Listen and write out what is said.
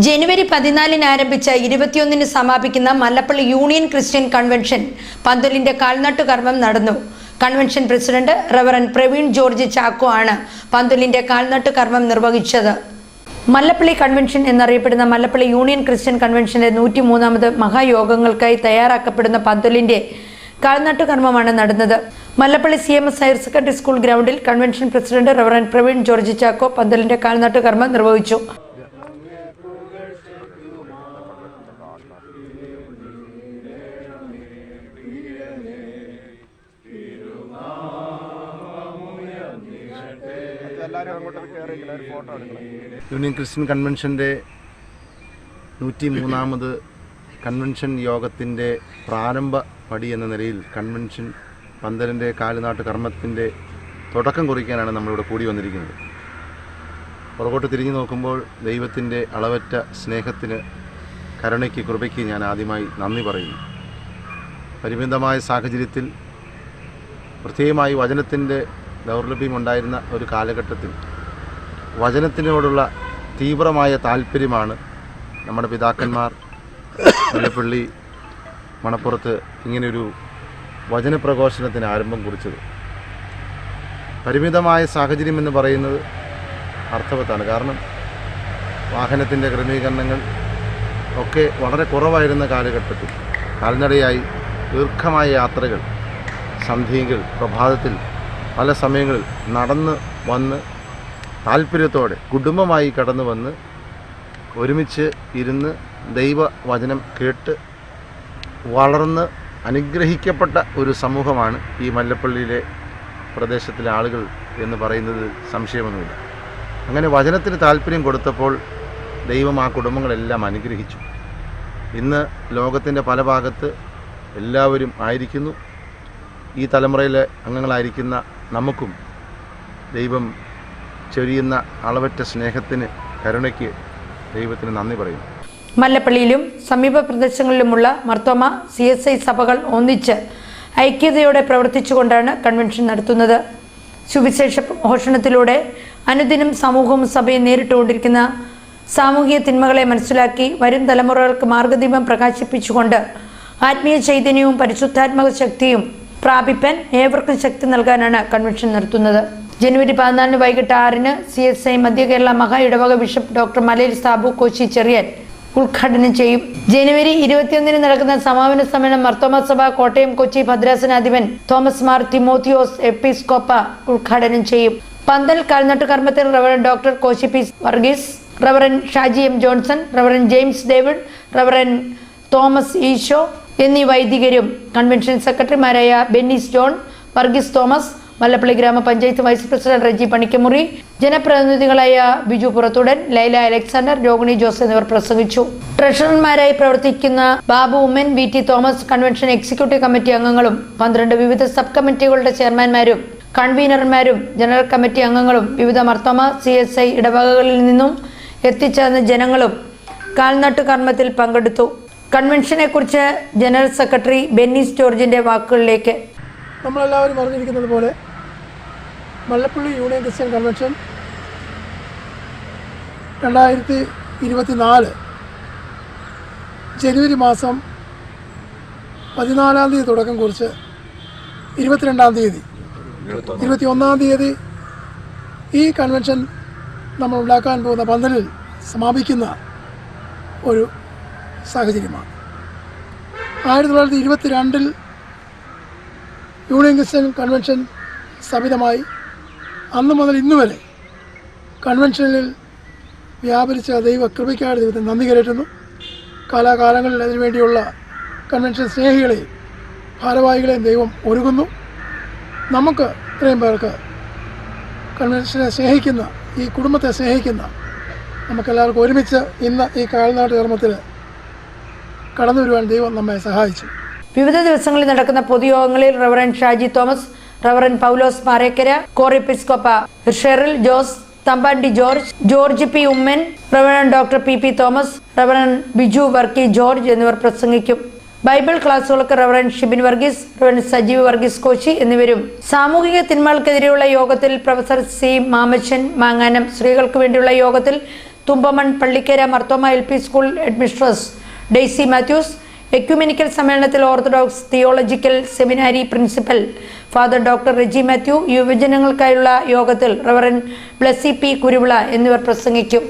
ജനുവരി പതിനാലിന് ആരംഭിച്ച ഇരുപത്തിയൊന്നിന് സമാപിക്കുന്ന മല്ലപ്പള്ളി യൂണിയൻ ക്രിസ്ത്യൻ കൺവെൻഷൻ പന്തലിന്റെ കാൽനട്ടു കർമ്മം നടന്നു. Convention president reverend Praveen George Chacko ആണ് പന്തലിന്റെ കാൽനട്ടു കർമ്മം നിർവഹിച്ചത്. മല്ലപ്പള്ളി കൺവെൻഷൻ എന്നറിയപ്പെടുന്ന മല്ലപ്പള്ളി യൂണിയൻ ക്രിസ്ത്യൻ കൺവെൻഷന്റെ നൂറ്റി മൂന്നാമത് മഹായോഗങ്ങൾക്കായി തയ്യാറാക്കപ്പെടുന്ന പന്തലിന്റെ കാൽനട്ടു കർമ്മമാണ് നടന്നത്. Mallappally C M S higher secondary school ഗ്രൗണ്ടിൽ convention president reverend Praveen George Chacko പന്തലിന്റെ കാൽനട്ടു കർമ്മം നിർവഹിച്ചു. എല്ലാവരും അങ്ങോട്ട് കയറിയില്ല ഒരു ഫോട്ടോ എടുക്കണം. യൂണിയൻ ക്രിസ്ത്യൻ കൺവെൻഷന്റെ നൂറ്റി മൂന്നാമത് കൺവെൻഷൻ യോഗത്തിന്റെ പ്രാരംഭ പടി എന്ന നിലയിൽ കൺവെൻഷൻ പന്തലിന്റെ കാലുനാട്ട് കർമ്മത്തിന്റെ തുടക്കം കുറിക്കാനാണ് നമ്മളിവിടെ കൂടി വന്നിരിക്കുന്നത്. പുറകോട്ട് തിരിഞ്ഞു നോക്കുമ്പോൾ ദൈവത്തിന്റെ അളവറ്റ സ്നേഹത്തിന് കരുണയ്ക്ക് കൃപയ്ക്ക് ഞാൻ ആദ്യമായി നന്ദി പറയുന്നു. പരിമിതമായ സാഹചര്യത്തിൽ പ്രത്യേകമായി വചനത്തിന്റെ ദൗർലഭ്യമുണ്ടായിരുന്ന ഒരു കാലഘട്ടത്തിൽ വചനത്തിനോടുള്ള തീവ്രമായ താല്പര്യമാണ് നമ്മുടെ പിതാക്കന്മാർ മുല്ലപ്പള്ളി മണപ്പുറത്ത് ഇങ്ങനെയൊരു വചനപ്രഘോഷണത്തിന് ആരംഭം കുറിച്ചത്. പരിമിതമായ സാഹചര്യം എന്ന് പറയുന്നത് അർത്ഥവത്താണ്. കാരണം വാഹനത്തിന്റെ ക്രമീകരണങ്ങൾ ഒക്കെ വളരെ കുറവായിരുന്ന കാലഘട്ടത്തിൽ കാൽനടയായി ദീർഘമായ യാത്രകൾ സന്ധ്യകൾ പ്രഭാതത്തിൽ പല സമയങ്ങളിൽ നടന്ന് വന്ന് താല്പര്യത്തോടെ കുടുംബമായി കടന്നു വന്ന് ഒരുമിച്ച് ഇരുന്ന് ദൈവവചനം കേട്ട് വളർന്ന് അനുഗ്രഹിക്കപ്പെട്ട ഒരു സമൂഹമാണ് ഈ മല്ലപ്പള്ളിയിലെ പ്രദേശത്തിലെ ആളുകൾ എന്ന് പറയുന്നത് സംശയമൊന്നുമില്ല. അങ്ങനെ വചനത്തിന് താല്പര്യം കൊടുത്തപ്പോൾ ദൈവം ആ കുടുംബങ്ങളെല്ലാം അനുഗ്രഹിച്ചു. ഇന്ന് ലോകത്തിന്റെ പല ഭാഗത്ത് എല്ലാവരും ആയിരിക്കുന്നു. ഈ തലമുറയിലെ അംഗങ്ങളായിരിക്കുന്ന നമുക്കും ദൈവം ചൊരിയുന്ന അളവറ്റ സ്നേഹത്തിന് കരുണയ്ക്ക് ദൈവത്തിന് നന്ദി പറയും മല്ലപ്പള്ളിയിലും സമീപ പ്രദേശങ്ങളിലുമുള്ള മർത്തോമ സി എസ് ഐ സഭകൾ ഒന്നിച്ച് ഐക്യതയോടെ പ്രവർത്തിച്ചുകൊണ്ടാണ് കൺവെൻഷൻ നടത്തുന്നത്. സുവിശേഷ ഘോഷണത്തിലൂടെ അനുദിനം സമൂഹവും സഭയും നേരിട്ടുകൊണ്ടിരിക്കുന്ന സാമൂഹിക തിന്മകളെ മനസ്സിലാക്കി വരും തലമുറകൾക്ക് മാർഗദീപം പ്രകാശിപ്പിച്ചുകൊണ്ട് ആത്മീയ ചൈതന്യവും പരിശുദ്ധാത്മക ശക്തിയും പ്രാപിപ്പാൻ ഏവർക്കും ശക്തി നൽകാനാണ് കൺവെൻഷൻ നടത്തുന്നത്. ജനുവരി പതിനാലിന് വൈകിട്ട് ആറിന് സി എസ് ഐ മധ്യ കേരള മഹാ ഇടവക ബിഷപ്പ് ഡോക്ടർ മലേരി സാബു കോശി ചെറിയാൻ ഉദ്ഘാടനം ചെയ്യും. ജനുവരി ഇരുപത്തിയൊന്നിന് നടക്കുന്ന സമാപന സമ്മേളനം മർത്തോമ സഭ കോട്ടയം കൊച്ചി ഭദ്രാസനാധിപൻ തോമസ് മാർ തിമോത്തിയോസ് എപ്പിസ്കോപ്പ ഉദ്ഘാടനം ചെയ്യും. പന്തൽ കാൽനട്ട് കർമ്മത്തിൽ reverend doctor Koshy P Varghese reverend Shaji M Johnson reverend James David reverend Thomas Eesho എന്നീ വൈദികരും കൺവെൻഷൻ സെക്രട്ടറിമാരായ Bennis John Varghese Thomas Mallappally Gramapanchayat vice president Reji Panikkamuri ജനപ്രതിനിധികളായ Biju Purathudan Laila Alexander Rohini Jose എന്നിവർ പ്രസംഗിച്ചു. ട്രഷറർമാരായി പ്രവർത്തിക്കുന്ന Babu Oommen V T Thomas convention executive committee അംഗങ്ങളും പന്ത്രണ്ട് വിവിധ സബ് കമ്മിറ്റികളുടെ ചെയർമാൻമാരും കൺവീനർമാരും ജനറൽ കമ്മിറ്റി അംഗങ്ങളും വിവിധ മർത്തോമ സി എസ് ഐ ഇടവകകളിൽ നിന്നും എത്തിച്ചേർന്ന ജനങ്ങളും കാൽനട്ട് കർമ്മത്തിൽ പങ്കെടുത്തു. കൺവെൻഷനെ കുറിച്ച് ജനറൽ സെക്രട്ടറി ബെന്നി ജോർജിന്റെ വാക്കുകളിലേക്ക്. നമ്മളെല്ലാവരും അറിഞ്ഞിരിക്കുന്നത് പോലെ മല്ലപ്പള്ളി യൂണിയൻ ക്രിസ്ത്യൻ കൺവെൻഷൻ രണ്ടായിരത്തി ഇരുപത്തി നാല് ജനുവരി മാസം പതിനാലാം തീയതി തുടക്കം കുറിച്ച് ഇരുപത്തിരണ്ടാം തീയതി ഇരുപത്തി ഒന്നാം തീയതി ഈ കൺവെൻഷൻ നമ്മൾ ഉണ്ടാക്കാൻ പോകുന്ന പന്തലിൽ സമാപിക്കുന്ന ഒരു സാഹചര്യമാണ്. ആയിരത്തി തൊള്ളായിരത്തി ഇരുപത്തി രണ്ടിൽ യൂണിയൻ ക്രിസ്ത്യൻ കൺവെൻഷൻ സ്ഥാപിതമായി അന്ന് മുതൽ ഇന്ന് വരെ കൺവെൻഷനിൽ വ്യാപരിച്ച ദൈവ കൃപയ്ക്കായ ദൈവത്തിന് നന്ദി കരറ്റുന്നു. കാലാകാലങ്ങളിൽ അതിനുവേണ്ടിയുള്ള കൺവെൻഷൻ സ്നേഹികളെയും ഭാരവാഹികളെയും ദൈവം ഒരുങ്ങുന്നു നമുക്ക് ഇത്രയും പേർക്ക് കൺവെൻഷനെ സ്നേഹിക്കുന്ന ഈ കുടുംബത്തെ സ്നേഹിക്കുന്ന നമുക്കെല്ലാവർക്കും ഒരുമിച്ച് ഇന്ന് ഈ കാൽനാട്ട് കർമ്മത്തിൽ കടന്നു വരുവാൻ ദൈവം നമ്മെ സഹായിച്ചു. വിവിധ ദിവസങ്ങളിൽ നടക്കുന്ന പൊതുയോഗങ്ങളിൽ reverend Shaji Thomas reverend Paulose Marekara corepiscopa Sheril Jose Thampandi George George P Oommen reverend doctor P P Thomas reverend Biju Varkey George എന്നിവർ പ്രസംഗിക്കും. ബൈബിൾ ക്ലാസുകൾക്ക് റവറൻ ഷിബിൻ വർഗീസ് റവറൻ സജീവ് വർഗീസ് കോശി എന്നിവരും. സാമൂഹിക തിന്മകൾക്കെതിരെയുള്ള യോഗത്തിൽ പ്രൊഫസർ സി മാമച്ചൻ മാങ്ങാനം സ്ത്രീകൾക്ക് വേണ്ടിയുള്ള യോഗത്തിൽ Thumpamon Pallikkara Marthoma L P school headmistress Daisy Mathews ecumenical സമ്മേളനത്തിൽ Orthodox theological seminary principal father doctor Reji Mathew യുവജനങ്ങൾക്കായുള്ള യോഗത്തിൽ റവറൻ ബ്ലസ്സി പി കുരുവിള എന്നിവർ പ്രസംഗിക്കും.